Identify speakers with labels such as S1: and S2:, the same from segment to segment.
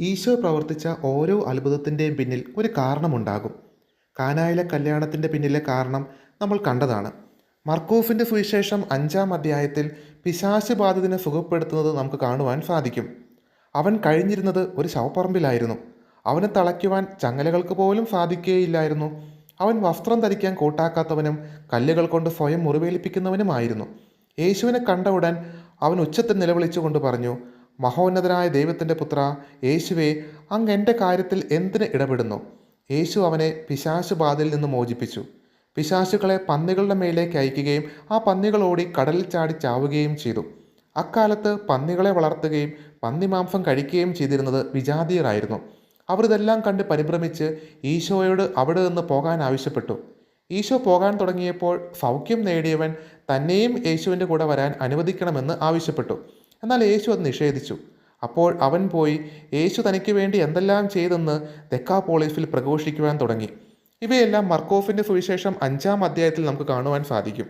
S1: ഈശോ പ്രവർത്തിച്ച ഓരോ അത്ഭുതത്തിന്റെയും പിന്നിൽ ഒരു കാരണമുണ്ടാകും. കാനായിലെ കല്യാണത്തിന്റെ പിന്നിലെ കാരണം നമ്മൾ കണ്ടതാണ്. മർക്കൂഫിന്റെ സുവിശേഷം അഞ്ചാം അധ്യായത്തിൽ പിശാശ് ബാധിതനെ സുഖപ്പെടുത്തുന്നത് നമുക്ക് കാണുവാൻ സാധിക്കും. അവൻ കഴിഞ്ഞിരുന്നത് ഒരു ശവപ്പറമ്പിലായിരുന്നു. അവനെ തളയ്ക്കുവാൻ ചങ്ങലകൾക്ക് പോലും സാധിക്കുകയില്ലായിരുന്നു അവൻ വസ്ത്രം ധരിക്കാൻ കൂട്ടാക്കാത്തവനും കല്ലുകൾ കൊണ്ട് സ്വയം മുറിവേൽപ്പിക്കുന്നവനുമായിരുന്നു. യേശുവിനെ കണ്ട ഉടൻ അവൻ ഉച്ചത്തിൽ നിലവിളിച്ചുകൊണ്ട് പറഞ്ഞു മഹോന്നതനായ ദൈവത്തിന്റെ പുത്ര യേശുവെ അങ്ങ് എന്റെ കാര്യത്തിൽ എന്തിന് ഇടപെടുന്നു? യേശു അവനെ പിശാശു ബാധയിൽ നിന്ന് മോചിപ്പിച്ചു. പിശാശുക്കളെ പന്നികളുടെ മേലേക്ക് അയക്കുകയും ആ പന്നികളോടി കടലിൽ ചാടി ചാവുകയും ചെയ്തു. അക്കാലത്ത് പന്നികളെ വളർത്തുകയും പന്നിമാംസം കഴിക്കുകയും ചെയ്തിരുന്നത് വിജാതീയരായിരുന്നു. അവർ ഇതെല്ലാം കണ്ട് പരിഭ്രമിച്ച് ഈശോയോട് അവിടെ നിന്ന് പോകാൻ ആവശ്യപ്പെട്ടു. ഈശോ പോകാൻ തുടങ്ങിയപ്പോൾ സൗഖ്യം നേടിയവൻ തന്നെയും യേശുവിന്റെ കൂടെ വരാൻ അനുവദിക്കണമെന്ന് ആവശ്യപ്പെട്ടു. എന്നാൽ യേശു അത് നിഷേധിച്ചു. അപ്പോൾ അവൻ പോയി യേശു തനിക്ക് വേണ്ടി എന്തെല്ലാം ചെയ്തെന്ന് തെക്കാപോളിസിൽ പ്രഘോഷിക്കുവാൻ തുടങ്ങി. ഇവയെല്ലാം മർക്കോഫിന്റെ സുവിശേഷം അഞ്ചാം അധ്യായത്തിൽ നമുക്ക് കാണുവാൻ സാധിക്കും.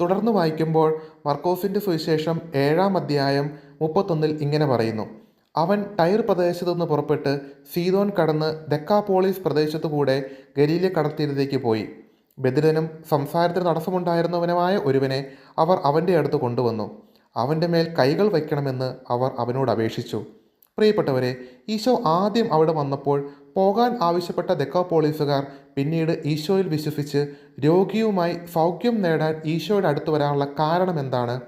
S1: തുടർന്ന് വായിക്കുമ്പോൾ മർക്കോസിന്റെ സുവിശേഷം ഏഴാം അധ്യായം മുപ്പത്തൊന്നിൽ ഇങ്ങനെ പറയുന്നു. അവൻ ടൈർ പ്രദേശത്തു നിന്ന് പുറപ്പെട്ട് സീതോൻ കടന്ന് ദക്കാപോളീസ് പ്രദേശത്തു കൂടെ ഗലീലെ കടൽത്തീരത്തേക്ക് പോയി. ബദിരനും സംസാരത്തിന് തടസ്സമുണ്ടായിരുന്നവനുമായ ഒരുവനെ അവർ അവന്റെ അടുത്ത് കൊണ്ടുവന്നു. അവന്റെ മേൽ കൈകൾ വയ്ക്കണമെന്ന് അവർ അവനോട് അപേക്ഷിച്ചു. പ്രിയപ്പെട്ടവരെ ഈശോ ആദ്യം അവിടെ വന്നപ്പോൾ പോകാൻ ആവശ്യപ്പെട്ട ദക്കോപോളീസുകാർ പിന്നീട് ഈശോയിൽ വിശ്വസിച്ച് രോഗിയുമായി സൗഖ്യം നേടാൻ ഈശോയുടെ അടുത്ത് വരാനുള്ള കാരണം എന്താണ്?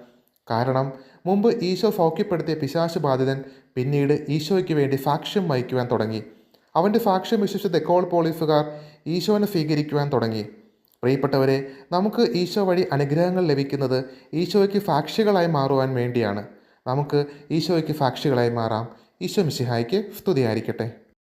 S1: കാരണം മുമ്പ് ഈശോ സൗഖ്യപ്പെടുത്തിയ പിശാശു ബാധിതൻ പിന്നീട് ഈശോയ്ക്ക് വേണ്ടി സാക്ഷ്യം വഹിക്കുവാൻ തുടങ്ങി. അവന്റെ സാക്ഷ്യം വിശ്വസിച്ച ദക്കോൾ പോലീസുകാർ ഈശോനെ സ്വീകരിക്കുവാൻ തുടങ്ങി. പ്രിയപ്പെട്ടവരെ നമുക്ക് ഈശോ വഴി അനുഗ്രഹങ്ങൾ ലഭിക്കുന്നത് ഈശോയ്ക്ക് ഫാക്ഷികളായി മാറുവാൻ വേണ്ടിയാണ്. നമുക്ക് ഈശോയ്ക്ക് ഫാക്ഷികളായി മാറാം. ഈശോ മിശിഹായ്ക്ക് സ്തുതിയായിരിക്കട്ടെ.